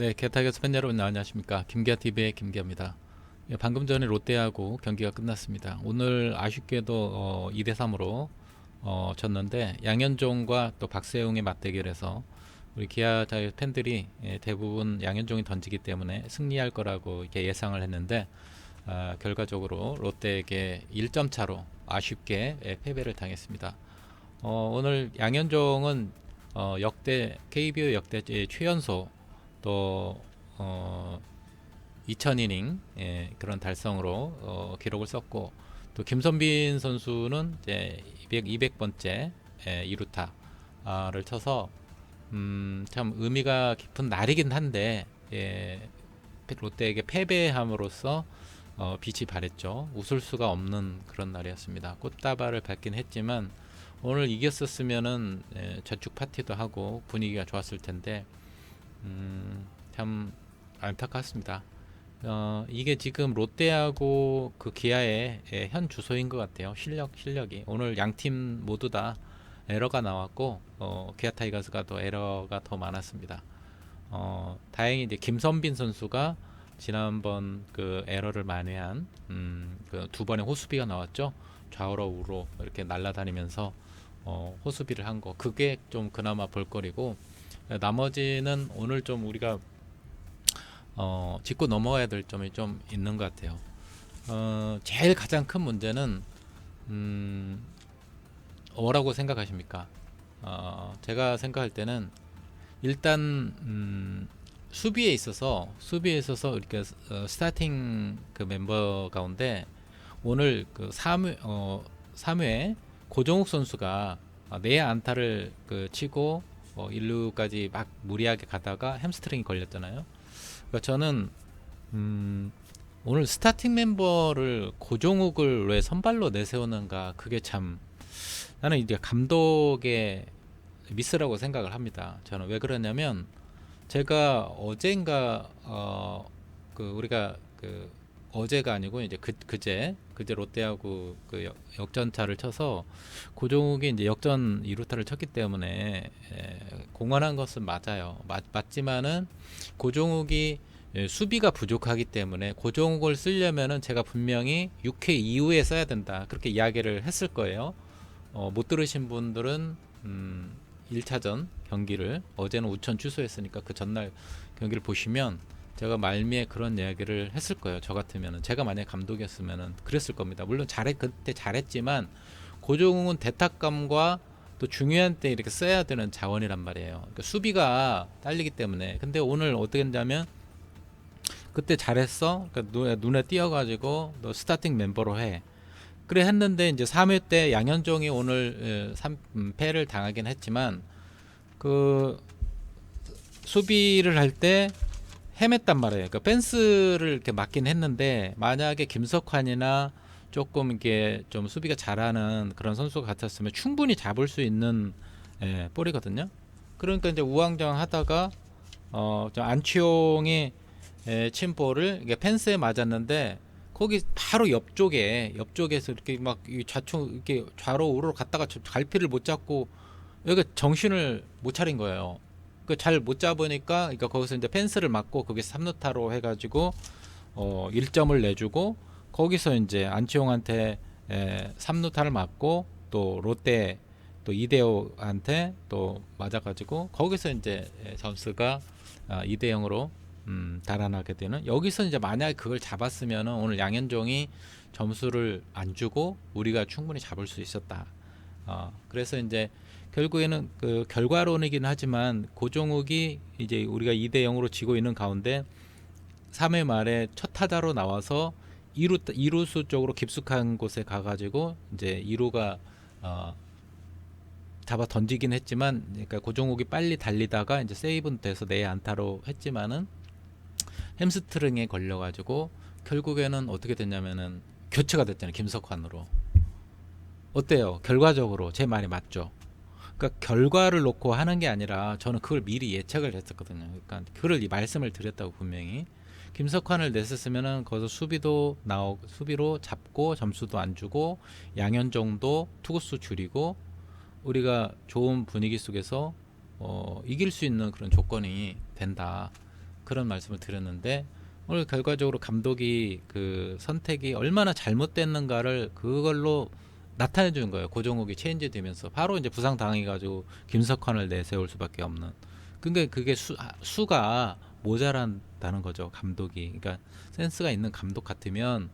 네, 개타격스 팬 여러분 안녕하십니까? 김기아 TV의 김기아입니다. 예, 방금 전에 롯데하고 경기가 끝났습니다. 오늘 아쉽게도 어, 2대 3으로 어, 졌는데 양현종과 또 박세웅의 맞대결에서 우리 기아 타격 팬들이 예, 대부분 양현종이 던지기 때문에 승리할 거라고 이렇게 예상을 했는데 아, 결과적으로 롯데에게 1점 차로 아쉽게 예, 패배를 당했습니다. 어, 오늘 양현종은 어, 역대 KBO 역대 제 최연소 또 어, 2000이닝 예, 그런 달성으로 어, 기록을 썼고 또 김선빈 선수는 이제 200 200번째 예, 2루타를 쳐서 음, 참 의미가 깊은 날이긴 한데 예, 롯데에게 패배함으로써 어, 빛이 발했죠. 웃을 수가 없는 그런 날이었습니다. 꽃다발을 밟긴 했지만 오늘 이겼었으면은 예, 저축 파티도 하고 분위기가 좋았을 텐데 음, 참 안타깝습니다. 어, 이게 지금 롯데하고 그 기아의 예, 현 주소인 것 같아요. 실력 실력이 오늘 양 팀 모두 다 에러가 나왔고 어, 기아 타이거스가 더 에러가 더 많았습니다. 어, 다행히 이제 김선빈 선수가 지난번 그 에러를 만회한 음, 그 두 번의 호수비가 나왔죠. 좌우로 우로 이렇게 날아다니면서 어, 호수비를 한 거 그게 좀 그나마 볼거리고 나머지는 오늘 좀 우리가 어, 짚고 넘어가야 될 점이 좀 있는 것 같아요. 어, 제일 가장 큰 문제는 음, 뭐라고 생각하십니까? 어, 제가 생각할 때는 일단 음, 수비에 있어서 수비에 있어서 이렇게 어, 스타팅 그 멤버 가운데 오늘 그 3회 어 3회 고종욱 선수가 어, 내 안타를 그 치고 어 1루까지 막 무리하게 가다가 햄스트링이 걸렸잖아요. 그러니까 저는 음 오늘 스타팅 멤버를 고종욱을 왜 선발로 내세우는가 그게 참 나는 이제 감독의 미스라고 생각을 합니다. 저는 왜 그러냐면 제가 어젠가 어 그 우리가 그 어제가 아니고 이제 그 그제 그제 롯데하고 그 역- 역전차를 쳐서 고종욱이 이제 역전 2루타를 쳤기 때문에 에, 공헌한 것은 맞아요. 맞, 맞지만은 고종욱이 예, 수비가 부족하기 때문에 고종욱을 쓰려면은 제가 분명히 6회 이후에 써야 된다 그렇게 이야기를 했을 거예요. 어, 못 들으신 분들은 음, 1차전 경기를 어제는 우천 취소했으니까 그 전날 경기를 보시면 제가 말미에 그런 이야기를 했을 거예요. 저 같으면은 제가 만약 감독이었으면은 그랬을 겁니다. 물론 잘했 그때 잘했지만 고종욱은 대타감과 또 중요한 때 이렇게 써야 되는 자원이란 말이에요. 그러니까 수비가 딸리기 때문에. 근데 오늘 어떻게 했냐면 그때 잘했어. 그러니까 눈에, 눈에 띄어가지고 너 스타팅 멤버로 해. 그래 했는데 이제 3회 때 양현종이 오늘 3패를 당하긴 했지만 그 수비를 할 때 헤맸단 말이에요. 그러니까 펜스를 이렇게 맞긴 했는데 만약에 김석환이나 조금 이게 좀 수비가 잘하는 그런 선수 같았으면 충분히 잡을 수 있는 예, 볼이거든요. 그러니까 이제 우왕좌왕 하다가 어좀 안치홍이 예, 친 볼을 이게 펜스에 맞았는데 거기 바로 옆쪽에 옆쪽에서 이렇게 막이 좌측 이렇게 좌로 우로 갔다가 저- 갈피를 못 잡고 여기 정신을 못 차린 거예요. 그 잘 못 잡으니까 그러니까 거기서 이제 펜스를 맞고 거기서 3루타로 해가지고 어 1점을 내주고 거기서 이제 안치홍한테 에, 3루타를 맞고 또 롯데 또 이대호한테 또 맞아가지고 거기서 이제 에, 점수가 아, 2대 0으로 음, 달아나게 되는 여기서 이제 만약에 그걸 잡았으면은 오늘 양현종이 점수를 안 주고 우리가 충분히 잡을 수 있었다. 어, 그래서 이제 결국에는 그 결과론이긴 하지만 고종욱이 이제 우리가 2대 0으로 지고 있는 가운데 3회 말에 첫 타자로 나와서 2루 2루수 쪽으로 깊숙한 곳에 가 가지고 이제 2루가 어, 잡아 던지긴 했지만 그러니까 고종욱이 빨리 달리다가 이제 세이브는 돼서 내 안타로 했지만은 햄스트링에 걸려 가지고 결국에는 어떻게 됐냐면은 교체가 됐잖아요 김석환으로. 어때요? 결과적으로 제 말이 맞죠 그러니까 결과를 놓고 하는 게 아니라 저는 그걸 미리 예측을 했었거든요 그러니까 이 말씀을 드렸다고 분명히 김석환을 냈었으면은 거기서 수비도 나오 수비로 잡고 점수도 안 주고 양현종도 투구수 줄이고 우리가 좋은 분위기 속에서 어, 이길 수 있는 그런 조건이 된다. 그런 말씀을 드렸는데 오늘 결과적으로 감독이 그 선택이 얼마나 잘못됐는가를 그걸로 나타내 주는 거예요. 고종욱이 체인지 되면서 바로 이제 부상 당해 가지고 김석환을 내세울 수밖에 없는. 그러니까 그게 수, 아, 수가 모자란다는 거죠. 감독이. 그러니까 센스가 있는 감독 같으면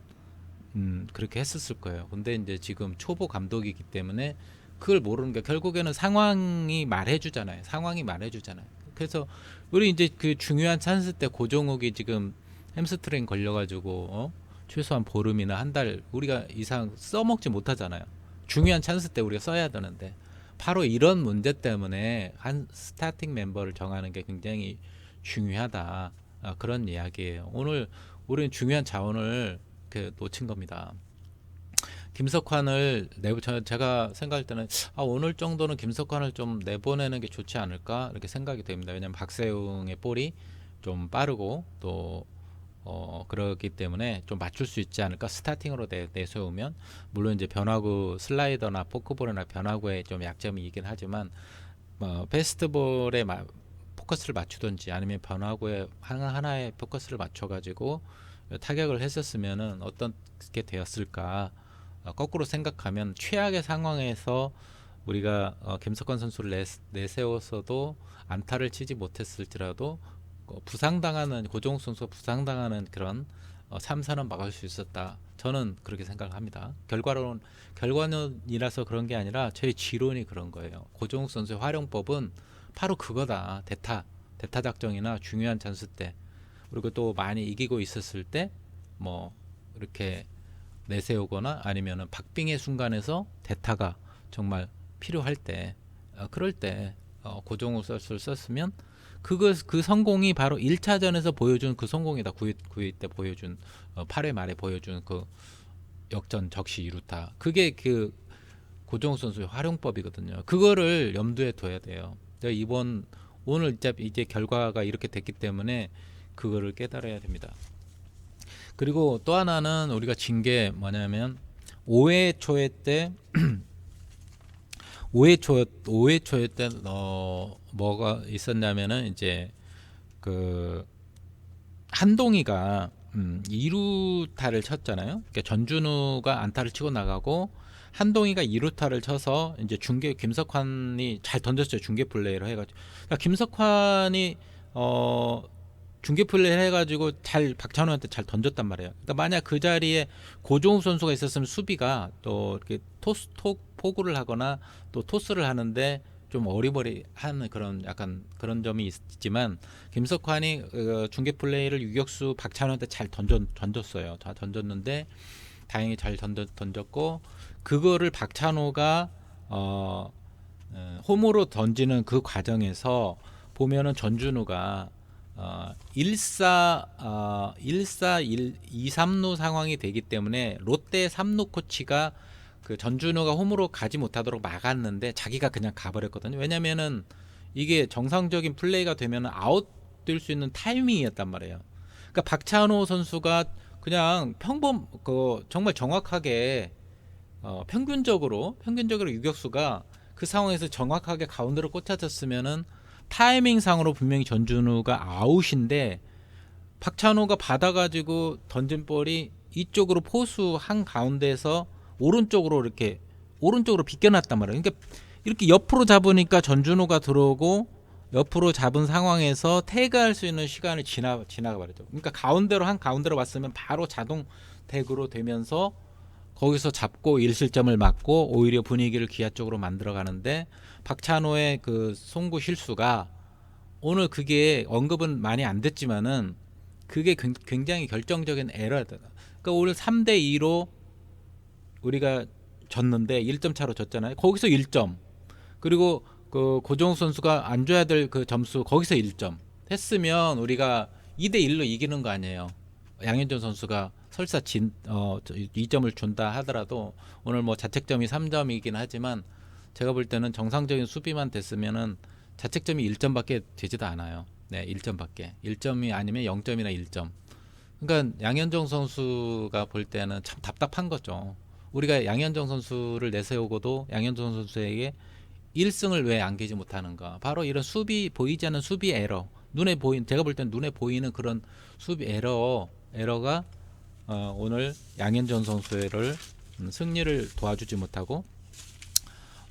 음, 그렇게 했었을 거예요. 근데 이제 지금 초보 감독이기 때문에 그걸 모르는 게 결국에는 상황이 말해주잖아요. 상황이 말해주잖아요. 그래서 우리 이제 그 중요한 찬스 때 고종욱이 지금 햄스트링 걸려가지고 어? 최소한 보름이나 한 달 우리가 이상 써먹지 못하잖아요. 중요한 찬스 때 우리가 써야 되는데 바로 이런 문제 때문에 한 스타팅 멤버를 정하는 게 굉장히 중요하다 아, 그런 이야기예요. 오늘 우리는 중요한 자원을 그 놓친 겁니다. 김석환을 저- 제가 생각할 때는 아, 오늘 정도는 김석환을 좀 내보내는 게 좋지 않을까 이렇게 생각이 됩니다. 왜냐하면 박세웅의 볼이 좀 빠르고 또 어, 그렇기 때문에 좀 맞출 수 있지 않을까? 스타팅으로 내, 내세우면 물론 이제 변화구 슬라이더나 포크볼이나 변화구에 좀 약점이 있긴 하지만 어, 패스트볼에 마, 포커스를 맞추든지 아니면 변화구에 하나 하나에 포커스를 맞춰가지고 타격을 했었으면은 어떻게 되었을까? 어, 거꾸로 생각하면 최악의 상황에서 우리가 어, 김석환 선수를 내, 내세워서도 안타를 치지 못했을지라도 어, 부상당하는 고종욱 선수가 부상당하는 그런 어, 참사는 막을 수 있었다. 저는 그렇게 생각합니다. 결과론 결과론이라서 그런 게 아니라 제 지론이 그런 거예요. 고종욱 선수의 활용법은 바로 그거다. 대타 대타 작전이나 중요한 찬스 때 그리고 또 많이 이기고 있었을 때 뭐 이렇게 내세우거나 아니면은 박빙의 순간에서 대타가 정말 필요할 때 어, 그럴 때 어, 고종욱 선수를 썼으면 그거 그 성공이 바로 1차전에서 보여준 그 성공이다. 9회, 9회 때 보여준 어, 8회 말에 보여준 그 역전 적시 이루타. 그게 그 고종욱 선수의 활용법이거든요. 그거를 염두에 둬야 돼요. 이번 오늘 이제 이제 결과가 이렇게 됐기 때문에 그거를 깨달아야 됩니다. 그리고 또 하나는 우리가 진 게 뭐냐면 5회 초에 때 5회 초 5회 초에 때 어, 뭐가 있었냐면은 이제 그 한동희가 음, 2루타를 쳤잖아요. 그러니까 전준우가 안타를 치고 나가고 한동희가 2루타를 쳐서 이제 중계 김석환이 잘 던졌어요. 중계 플레이를 해가지고 그러니까 김석환이 어 중계 플레이를 해가지고 잘 박찬호한테 잘 던졌단 말이에요. 그러니까 만약 그 자리에 고종욱 선수가 있었으면 수비가 또 이렇게 토스 토 포구를 하거나 또 토스를 하는데 좀 어리버리한 그런 약간 그런 점이 있지만 김석환이 어, 중계 플레이를 유격수 박찬호한테 잘 던져 던졌어요. 다 던졌는데 다행히 잘 던져, 던졌고 그거를 박찬호가 어, 어, 홈으로 던지는 그 과정에서 보면은 전준우가 어, 1사 어, 1사 1 2, 3루 상황이 되기 때문에 롯데 3루 코치가 그 전준우가 홈으로 가지 못하도록 막았는데 자기가 그냥 가버렸거든요. 왜냐면은 이게 정상적인 플레이가 되면 아웃 될 수 있는 타이밍이었단 말이에요. 그러니까 박찬호 선수가 그냥 평범 그 정말 정확하게 어, 평균적으로 평균적으로 유격수가 그 상황에서 정확하게 가운데로 꽂혀졌으면은 타이밍 상으로 분명히 전준우가 아웃인데 박찬호가 받아가지고 던진 볼이 이쪽으로 포수 한 가운데에서 오른쪽으로 이렇게 오른쪽으로 비껴놨단 말이에요. 그러니까 이렇게 옆으로 잡으니까 전준호가 들어오고 옆으로 잡은 상황에서 태그할 수 있는 시간을 지나 지나가 버리죠. 그러니까 가운데로 한 가운데로 왔으면 바로 자동 태그로 되면서 거기서 잡고 1실점을 맞고 오히려 분위기를 기아 쪽으로 만들어 가는데 박찬호의 그 송구 실수가 오늘 그게 언급은 많이 안 됐지만은 그게 굉- 굉장히 결정적인 에러다. 그러니까 오늘 3대 2로 우리가 졌는데 1점 차로 졌잖아요. 거기서 1점. 그리고 그 고종욱 선수가 안 줘야 될 그 점수 거기서 1점 했으면 우리가 2대 1로 이기는 거 아니에요. 양현종 선수가 설사 진 어, 2점을 준다 하더라도 오늘 뭐 자책점이 3점이긴 하지만 제가 볼 때는 정상적인 수비만 됐으면은 자책점이 1점밖에 되지도 않아요. 네, 1점밖에. 1점이 아니면 0점이나 1점. 그러니까 양현종 선수가 볼 때는 참 답답한 거죠. 우리가 양현종 선수를 내세우고도 양현종 선수에게 1승을 왜 안기지 못하는가? 바로 이런 수비 보이지 않는 수비 에러. 눈에 보인 제가 볼 땐 눈에 보이는 그런 수비 에러 에러가 어, 오늘 양현종 선수를 음, 승리를 도와주지 못하고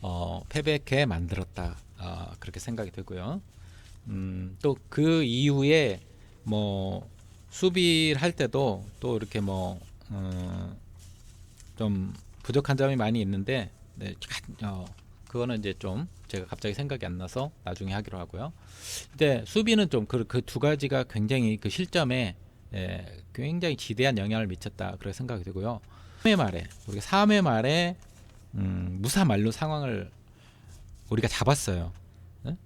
어, 패배케 만들었다 어, 그렇게 생각이 들고요. 음, 또 그 이후에 뭐 수비를 할 때도 또 이렇게 뭐 어, 좀 부족한 점이 많이 있는데 네, 어, 그거는 이제 좀 제가 갑자기 생각이 안 나서 나중에 하기로 하고요. 근데 수비는 좀 그 그 두 가지가 굉장히 그 실점에 예, 굉장히 지대한 영향을 미쳤다 그렇게 생각이 들고요. 3회 말에 우리가 3회 말에 음, 무사 만루 상황을 우리가 잡았어요. 예?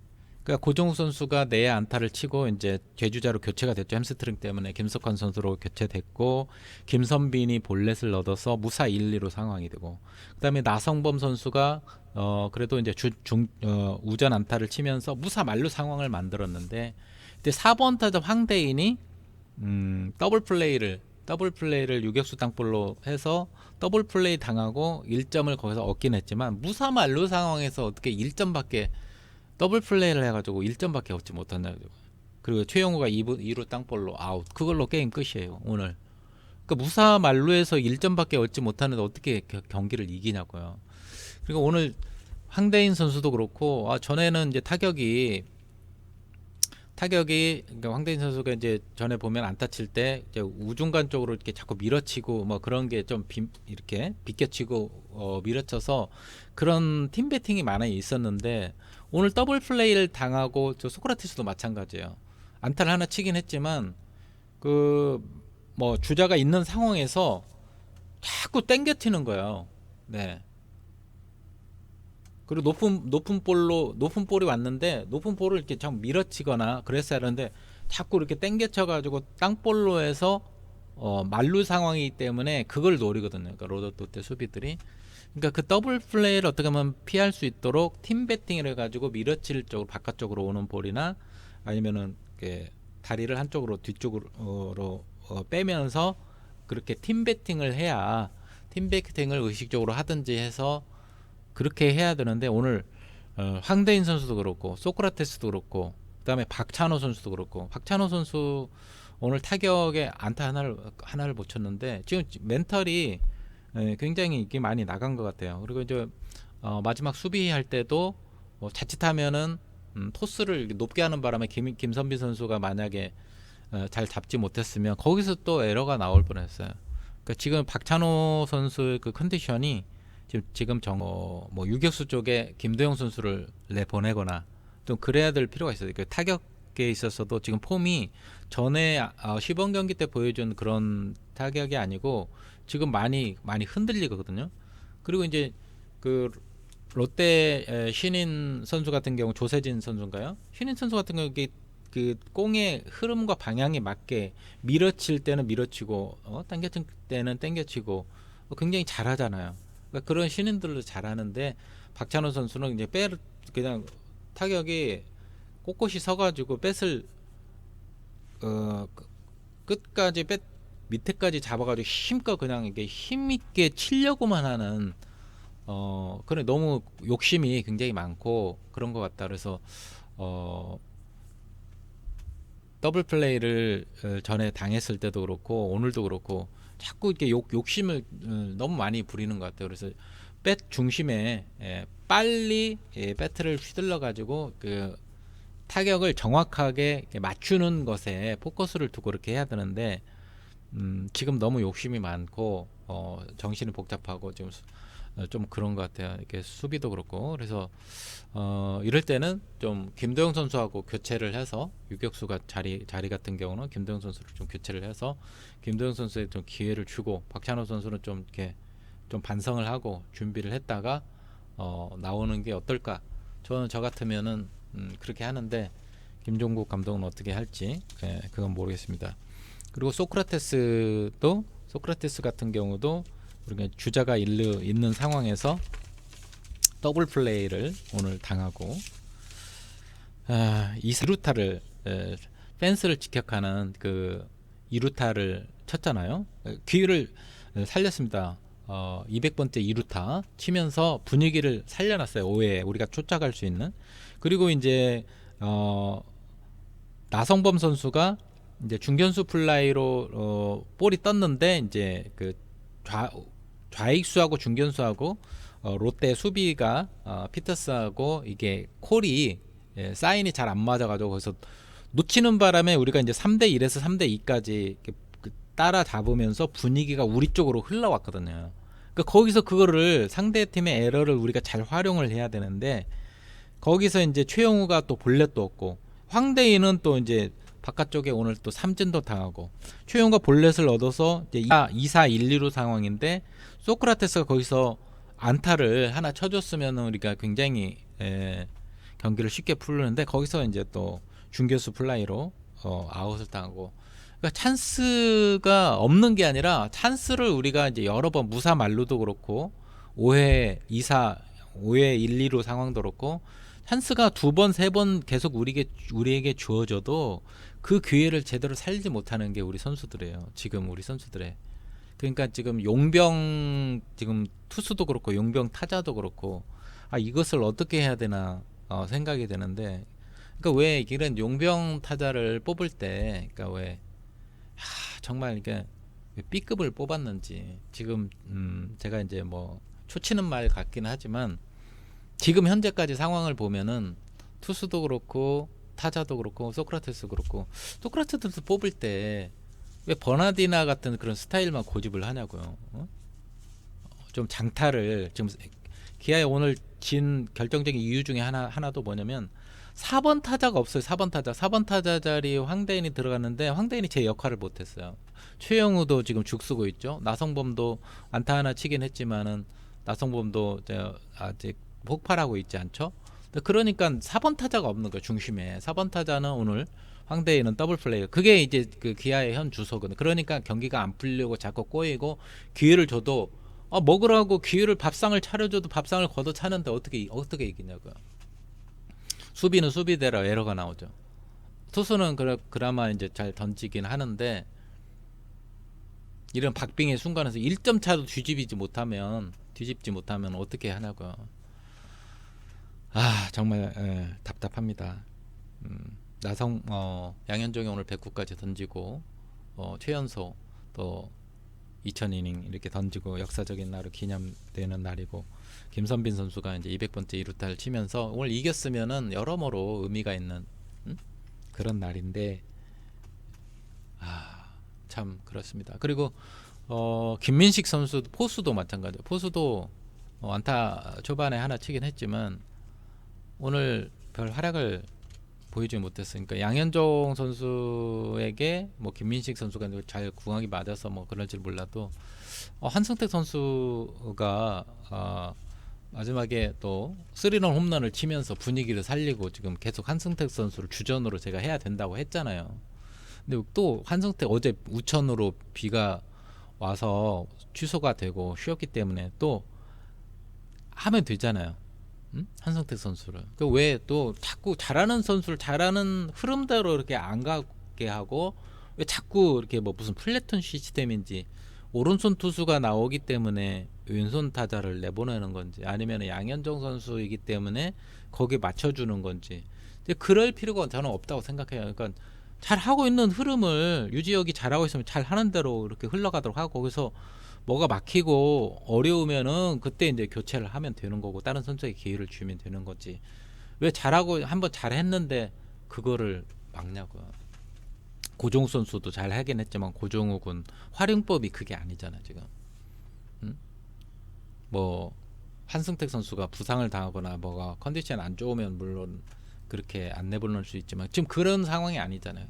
그러니까 고종욱 선수가 내야 안타를 치고 이제 제주자로 교체가 됐죠. 햄스트링 때문에 김석환 선수로 교체됐고 김선빈이 볼넷을 얻어서 무사 1, 2로 상황이 되고 그다음에 나성범 선수가 어 그래도 이제 주, 중 어, 우전 안타를 치면서 무사 만루 상황을 만들었는데 근데 4번 타자 황대인이 음, 더블 플레이를 더블 플레이를 유격수 땅볼로 해서 더블 플레이 당하고 1점을 거기서 얻긴 했지만 무사 만루 상황에서 어떻게 1점밖에 더블 플레이를 해가지고 1점밖에 얻지 못한다. 그리고 최영우가 2루, 2루 땅볼로 아웃. 그걸로 게임 끝이에요. 오늘. 그러니까 무사 만루에서 1점밖에 얻지 못하는데 어떻게 겨- 경기를 이기냐고요. 그리고 오늘 황대인 선수도 그렇고 아, 전에는 이제 타격이 타격이 그러니까 황대인 선수가 이제 전에 보면 안타 칠때 이제 우중간 쪽으로 이렇게 자꾸 밀어치고 뭐 그런 게 좀 이렇게 비껴치고 어, 밀어쳐서 그런 팀 배팅이 많이 있었는데 오늘 더블 플레이를 당하고 저 소크라티스도 마찬가지예요. 안타를 하나 치긴 했지만 그 뭐 주자가 있는 상황에서 자꾸 땡겨치는 거예요. 네. 그리고 높은 높은 볼로 높은 볼이 왔는데 높은 볼을 이렇게 자꾸 밀어치거나 그랬어야 하는데 자꾸 이렇게 땡겨쳐 가지고 땅볼로 해서 어 만루 상황이기 때문에 그걸 노리거든요. 그러니까 로더롯데 수비들이 그러니까 그 더블 플레이를 어떻게 하면 피할 수 있도록 팀 배팅을 해가지고 밀어칠 쪽으로 바깥쪽으로 오는 볼이나 아니면은 이렇게 다리를 한쪽으로 뒤쪽으로 어, 빼면서 그렇게 팀 배팅을 해야 팀 배팅을 의식적으로 하든지 해서 그렇게 해야 되는데 오늘 어, 황대인 선수도 그렇고 소크라테스도 그렇고 그다음에 박찬호 선수도 그렇고 박찬호 선수 오늘 타격에 안타 하나를 하나를 못 쳤는데 지금 멘탈이 예, 굉장히 이게 많이 나간 것 같아요. 그리고 이제 어, 마지막 수비할 때도 뭐 자칫하면은 음, 토스를 높게 하는 바람에 김, 김선빈 선수가 만약에 어, 잘 잡지 못했으면 거기서 또 에러가 나올 뻔했어요. 그러니까 지금 박찬호 선수의 그 컨디션이 지금 지금 정뭐 뭐 유격수 쪽에 김도영 선수를 내 보내거나 좀 그래야 될 필요가 있어요. 그 타격에 있어서도 지금 폼이 전에 어, 시범 경기 때 보여준 그런 타격이 아니고 지금 많이 많이 흔들리거든요. 그리고 이제 그 롯데 에, 신인 선수 같은 경우 조세진 선수인가요? 신인 선수 같은 경우 그 공의 흐름과 방향에 맞게 밀어칠 때는 밀어치고 어, 당겨칠 때는 당겨치고 어, 굉장히 잘하잖아요. 그러니까 그런 신인들도 잘하는데 박찬호 선수는 이제 빼 그냥 타격이 꼿꼿이 서가지고 뱃을 어 그- 끝까지 뱃 밑에까지 잡아가지고 힘껏 그냥 이게 힘 있게 치려고만 하는 어 그래 너무 욕심이 굉장히 많고 그런 것 같다. 그래서 어 더블 플레이를 어, 전에 당했을 때도 그렇고 오늘도 그렇고 자꾸 이렇게 욕, 욕심을 어, 너무 많이 부리는 것 같아요. 그래서 뱃 중심에 예, 빨리 예, 배트를 휘둘러 가지고 그 타격을 정확하게 맞추는 것에 포커스를 두고 이렇게 해야 되는데 음, 지금 너무 욕심이 많고 어, 정신이 복잡하고 어, 좀 그런 것 같아요. 이렇게 수비도 그렇고 그래서 어, 이럴 때는 좀 김도영 선수하고 교체를 해서 유격수가 자리 자리 같은 경우는 김도영 선수를 좀 교체를 해서 김도영 선수에 좀 기회를 주고 박찬호 선수는 좀 이렇게 좀 반성을 하고 준비를 했다가 어, 나오는 게 어떨까? 저는 저 같으면은 음, 그렇게 하는데 김종국 감독은 어떻게 할지 예, 그건 모르겠습니다. 그리고 소크라테스도 소크라테스 같은 경우도 우리가 주자가 일르, 있는 상황에서 더블 플레이를 오늘 당하고 아, 이루타를 에, 펜스를 직격하는 그 이루타를 쳤잖아요. 에, 기회를 에, 살렸습니다. 어, 200번째 이루타 치면서 분위기를 살려놨어요. 5회 우리가 쫓아갈 수 있는. 그리고 이제 어, 나성범 선수가 이제 중견수 플라이로 어, 볼이 떴는데 이제 그 좌, 좌익수하고 중견수하고 어, 롯데 수비가 어, 피터스하고 이게 콜이 예, 사인이 잘 안 맞아가지고 거기서 놓치는 바람에 우리가 이제 3대 1에서 3대 2까지 따라 잡으면서 분위기가 우리 쪽으로 흘러왔거든요. 그러니까 거기서 그거를 상대 팀의 에러를 우리가 잘 활용을 해야 되는데 거기서 이제 최영우가 또 볼넷도 없고 황대인은 또 이제 바깥쪽에 오늘 또 삼진도 당하고 최영우가 볼넷을 얻어서 이제 2, 4, 1, 2루 상황인데 소크라테스가 거기서 안타를 하나 쳐줬으면 우리가 굉장히 에, 경기를 쉽게 풀는데 거기서 이제 또 중교수 플라이로 어, 아웃을 당하고 그러니까 찬스가 없는 게 아니라 찬스를 우리가 이제 여러 번 무사 말루도 그렇고 5회 2사 5회 1, 2루 상황도 그렇고 찬스가 두 번 세 번 계속 우리에게 우리에게 주어져도 그 기회를 제대로 살지 못하는 게 우리 선수들이에요. 지금 우리 선수들의 그러니까 지금 용병 지금 투수도 그렇고 용병 타자도 그렇고 아 이것을 어떻게 해야 되나 어, 생각이 되는데 그러니까 왜 이런 용병 타자를 뽑을 때 그러니까 왜 하, 정말 이게 왜 B급을 뽑았는지 지금 음 제가 이제 뭐 초치는 말 같긴 하지만 지금 현재까지 상황을 보면은 투수도 그렇고 타자도 그렇고 소크라테스 그렇고 소크라테스도 뽑을 때 왜 버나디나 같은 그런 스타일만 고집을 하냐고요. 어? 좀 장타를 지금 기아에 오늘 진 결정적인 이유 중에 하나 하나도 뭐냐면 4번 타자가 없어요. 4번 타자. 4번 타자 자리 황대인이 들어갔는데 황대인이 제 역할을 못 했어요. 최영우도 지금 죽 쓰고 있죠. 나성범도 안타 하나 치긴 했지만은 나성범도 저 아직 폭발하고 있지 않죠. 그러니까 4번 타자가 없는 거예요. 중심에. 4번 타자는 오늘 황대인은 더블 플레이. 그게 이제 그 기아의 현 주소거든. 그러니까 경기가 안 풀려고 자꾸 꼬이고 기회를 줘도 아, 먹으라고 기회를 밥상을 차려줘도 밥상을 걷어 차는데 어떻게 어떻게 이기냐고요. 수비는 수비대로 에러가 나오죠. 투수는 그래, 그나마 이제 잘 던지긴 하는데 이런 박빙의 순간에서 1점 차도 뒤집이지 못하면 뒤집지 못하면 어떻게 하냐고요. 아 정말 예, 답답합니다. 음, 나성 어, 양현종이 오늘 109까지 던지고 어, 최연소 또 2000이닝 이렇게 던지고 역사적인 날을 기념되는 날이고 김선빈 선수가 이제 200번째 2루타를 치면서 오늘 이겼으면은 여러모로 의미가 있는 음? 그런 날인데 아 참 그렇습니다. 그리고 어, 김민식 선수 포수도 마찬가지예요. 포수도 어, 안타 초반에 하나 치긴 했지만 오늘 별 활약을 보이지 못했으니까 양현종 선수에게 뭐 김민식 선수가 잘 궁합이 맞아서 뭐 그럴지 몰라도 어, 한승택 선수가 어, 마지막에 또 쓰리런 홈런을 치면서 분위기를 살리고 지금 계속 한승택 선수를 주전으로 제가 해야 된다고 했잖아요. 근데 또 한승택 어제 우천으로 비가 와서 취소가 되고 쉬었기 때문에 또 하면 되잖아요. 음? 한성택 선수를. 그 왜 또 자꾸 잘하는 선수를 잘하는 흐름대로 이렇게 안 가게 하고 왜 자꾸 이렇게 뭐 무슨 플래톤 시스템인지 오른손 투수가 나오기 때문에 왼손 타자를 내보내는 건지 아니면 양현종 선수이기 때문에 거기에 맞춰주는 건지 근데 그럴 필요가 저는 없다고 생각해요. 그러니까 잘 하고 있는 흐름을 유지혁이 잘하고 있으면 잘 하는 대로 이렇게 흘러가도록 하고 그래서 뭐가 막히고 어려우면은 그때 이제 교체를 하면 되는 거고 다른 선수에게 기회를 주면 되는 거지 왜 잘하고 한번 잘했는데 그거를 막냐고요 고종욱 선수도 잘 하긴 했지만 고종욱은 활용법이 그게 아니잖아 지금 음? 뭐 한승택 선수가 부상을 당하거나 뭐가 컨디션 안 좋으면 물론 그렇게 안 내보낼 수 있지만 지금 그런 상황이 아니잖아요.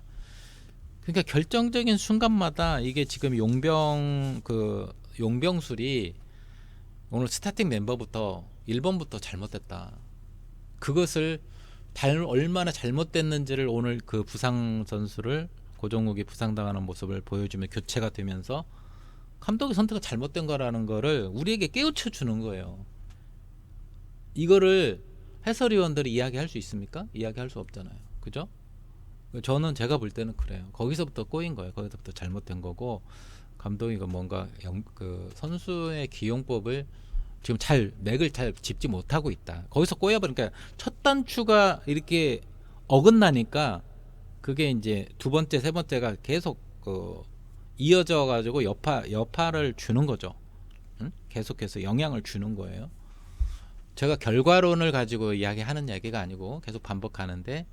그러니까 결정적인 순간마다 이게 지금 용병 그 용병술이 오늘 스타팅 멤버부터 1번부터 잘못됐다. 그것을 잘 얼마나 잘못됐는지를 오늘 그 부상 선수를 고종욱이 부상당하는 모습을 보여주면 교체가 되면서 감독의 선택은 잘못된 거라는 거를 우리에게 깨우쳐 주는 거예요. 이거를 해설위원들이 이야기할 수 있습니까? 이야기할 수 없잖아요. 그죠? 저는 제가 볼 때는 그래요. 거기서부터 꼬인 거예요. 거기서부터 잘못된 거고 감독이 그 뭔가 영, 그 선수의 기용법을 지금 잘 맥을 잘 짚지 못하고 있다. 거기서 꼬여버리니까 첫 단추가 이렇게 어긋나니까 그게 이제 두 번째 세 번째가 계속 그 이어져 가지고 여파 여파를 주는 거죠. 응? 계속해서 영향을 주는 거예요. 제가 결과론을 가지고 이야기하는 얘기가 아니고 계속 반복하는데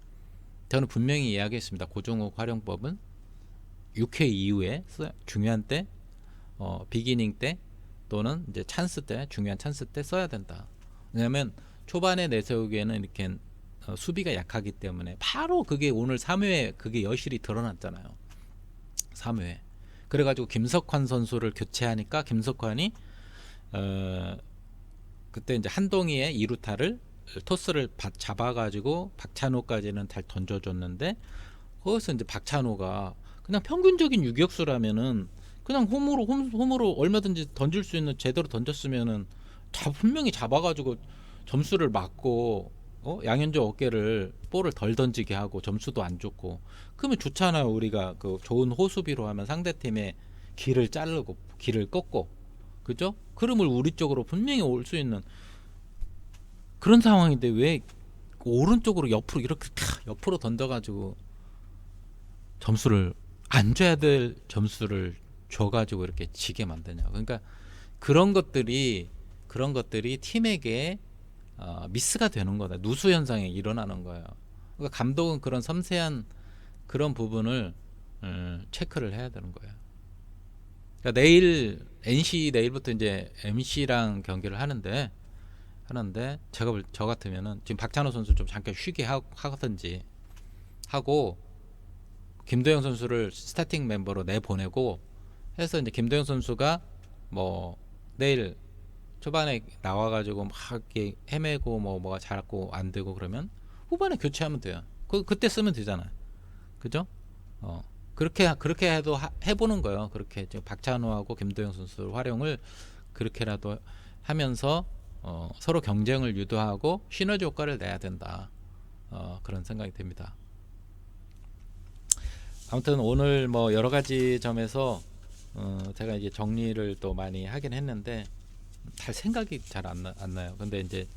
저는 분명히 이야기했습니다. 고종욱 활용법은 6회 이후에 써- 중요한 때, 어, 비기닝 때 또는 이제 찬스 때 중요한 찬스 때 써야 된다. 왜냐하면 초반에 내세우기에는 이렇게 어, 수비가 약하기 때문에 바로 그게 오늘 3회에 그게 여실히 드러났잖아요. 3회. 그래가지고 김석환 선수를 교체하니까 김석환이 어, 그때 이제 한동희의 이루타를 토스를 받- 잡아가지고 박찬호까지는 잘 던져줬는데 거기서 이제 박찬호가 그냥 평균적인 유격수라면은 그냥 홈으로 홈, 홈으로 얼마든지 던질 수 있는 제대로 던졌으면은 자 분명히 잡아가지고 점수를 맞고 어? 양현조 어깨를 볼을 덜 던지게 하고 점수도 안 좋고 그러면 좋잖아요 우리가 그 좋은 호수비로 하면 상대 팀의 길을 자르고 길을 꺾고 그죠? 흐름을 우리 쪽으로 분명히 올 수 있는 그런 상황인데 왜 오른쪽으로 옆으로 이렇게 탁 옆으로 던져가지고 점수를 안 줘야 될 점수를 줘가지고 이렇게 지게 만드냐. 그러니까 그런 것들이 그런 것들이 팀에게 어, 미스가 되는 거다. 누수 현상이 일어나는 거예요. 그러니까 감독은 그런 섬세한 그런 부분을 음, 체크를 해야 되는 거예요. 그러니까 내일 NC 내일부터 이제 MC랑 경기를 하는데 하는데 제가 볼- 저 같으면은 지금 박찬호 선수 좀 잠깐 쉬게 하, 하든지 하고 김도영 선수를 스타팅 멤버로 내 보내고 해서 이제 김도영 선수가 뭐 내일 초반에 나와가지고 막 헤매고 뭐 뭐가 자꾸 안 되고 그러면 후반에 교체하면 돼요. 그 그때 쓰면 되잖아요. 그죠? 어 그렇게 그렇게 해도 하- 해보는 거예요. 그렇게 지금 박찬호하고 김도영 선수 활용을 그렇게라도 하면서 어, 서로 경쟁을 유도하고 시너지 효과를 내야 된다. 어, 그런 생각이 듭니다. 아무튼 오늘 뭐 여러 가지 점에서 어, 제가 이제 정리를 또 많이 하긴 했는데 잘 생각이 잘안 안 나요. 근데 이제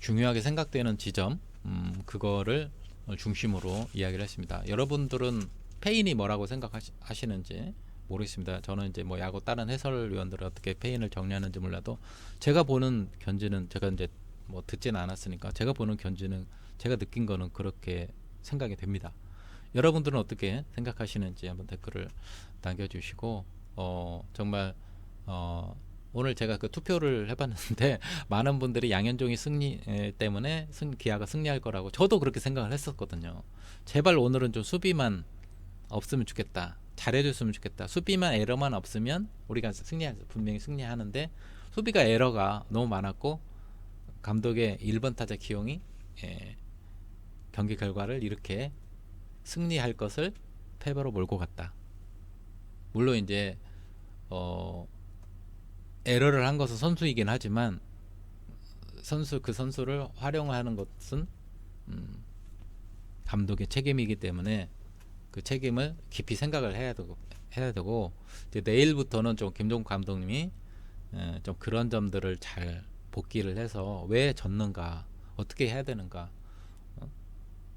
중요하게 생각되는 지점 음, 그거를 중심으로 이야기를 했습니다. 여러분들은 페인이 뭐라고 생각하시는지 모르겠습니다. 저는 이제 뭐 야구 다른 해설위원들은 어떻게 페인을 정리하는지 몰라도 제가 보는 견지는 제가 이제 뭐 듣지는 않았으니까 제가 보는 견지는 제가 느낀 거는 그렇게 생각이 됩니다. 여러분들은 어떻게 생각하시는지 한번 댓글을 남겨주시고 어 정말 어 오늘 제가 그 투표를 해봤는데 많은 분들이 양현종이 승리 에, 때문에 승 기아가 승리할 거라고 저도 그렇게 생각을 했었거든요. 제발 오늘은 좀 수비만 없으면 좋겠다. 잘해줬으면 좋겠다. 수비만 에러만 없으면 우리가 승리 분명히 승리하는데 수비가 에러가 너무 많았고 감독의 1번 타자 기용이 예, 경기 결과를 이렇게 승리할 것을 패배로 몰고 갔다. 물론 이제 어 에러를 한 것은 선수이긴 하지만 선수 그 선수를 활용하는 것은 음, 감독의 책임이기 때문에 그 책임을 깊이 생각을 해야 되고 해야 되고 이제 내일부터는 좀 김종 감독님이 에, 좀 그런 점들을 잘 복기를 해서 왜 졌는가 어떻게 해야 되는가 어?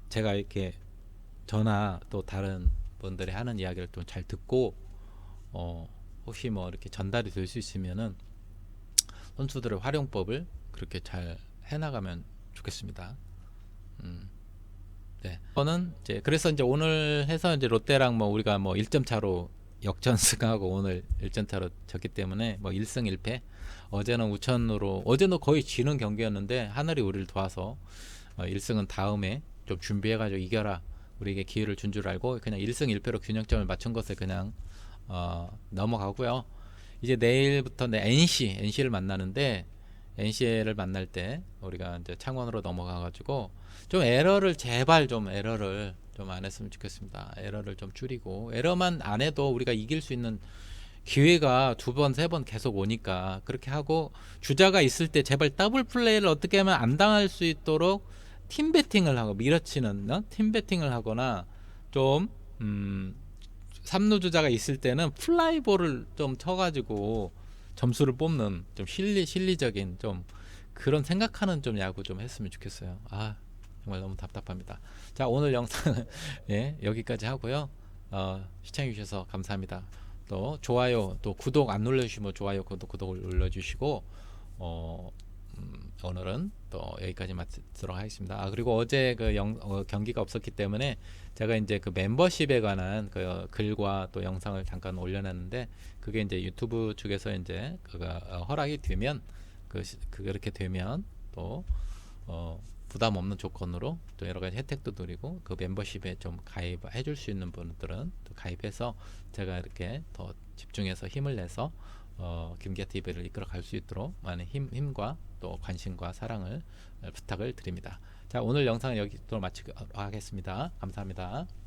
제가 이렇게 저나 또 다른 분들이 하는 이야기를 좀 잘 듣고 어 혹시 뭐 이렇게 전달이 될 수 있으면은 선수들의 활용법을 그렇게 잘 해나가면 좋겠습니다. 음. 네. 저는 이제 그래서 이제 오늘 해서 이제 롯데랑 뭐 우리가 뭐 1점 차로 역전승하고 오늘 1점 차로 졌기 때문에 뭐 1승 1패. 어제는 우천으로 어제는 거의 지는 경기였는데 하늘이 우리를 도와서 어, 1승은 다음에 좀 준비해 가지고 이겨라. 우리에게 기회를 준 줄 알고 그냥 1승 1패로 균형점을 맞춘 것에 그냥 어, 넘어가고요. 이제 내일부터 내 NC NC를 만나는데 NC를 만날 때 우리가 이제 창원으로 넘어가 가지고 좀 에러를 제발 좀 에러를 좀 안 했으면 좋겠습니다. 에러를 좀 줄이고 에러만 안 해도 우리가 이길 수 있는 기회가 두 번, 세 번 계속 오니까 그렇게 하고 주자가 있을 때 제발 더블 플레이를 어떻게 하면 안 당할 수 있도록 팀 배팅을 하고 밀어치는 어? 팀 배팅을 하거나 좀 음, 삼루 주자가 있을 때는 플라이볼을 좀 쳐가지고 점수를 뽑는 좀 실리 실리적인 좀 그런 생각하는 좀 야구 좀 했으면 좋겠어요. 아 정말 너무 답답합니다. 자 오늘 영상은 예, 여기까지 하고요. 어, 시청해 주셔서 감사합니다. 또 좋아요 또 구독 안 눌러주시면 좋아요 구독 구독을 눌러주시고 어, 음, 오늘은 또 여기까지 마치도록 하겠습니다. 아 그리고 어제 그 영, 어, 경기가 없었기 때문에 제가 이제 그 멤버십에 관한 그 글과 또 영상을 잠깐 올려놨는데 그게 이제 유튜브 측에서 이제 그가 어, 허락이 되면 그 시- 그렇게 되면 또 어, 부담 없는 조건으로 또 여러 가지 혜택도 드리고 그 멤버십에 좀 가입해 줄 수 있는 분들은 또 가입해서 제가 이렇게 더 집중해서 힘을 내서 어, 김기아 TV를 이끌어 갈 수 있도록 많은 힘, 힘과 또 관심과 사랑을 어, 부탁을 드립니다. 자 오늘 영상은 여기서 마치도록 하겠습니다. 감사합니다.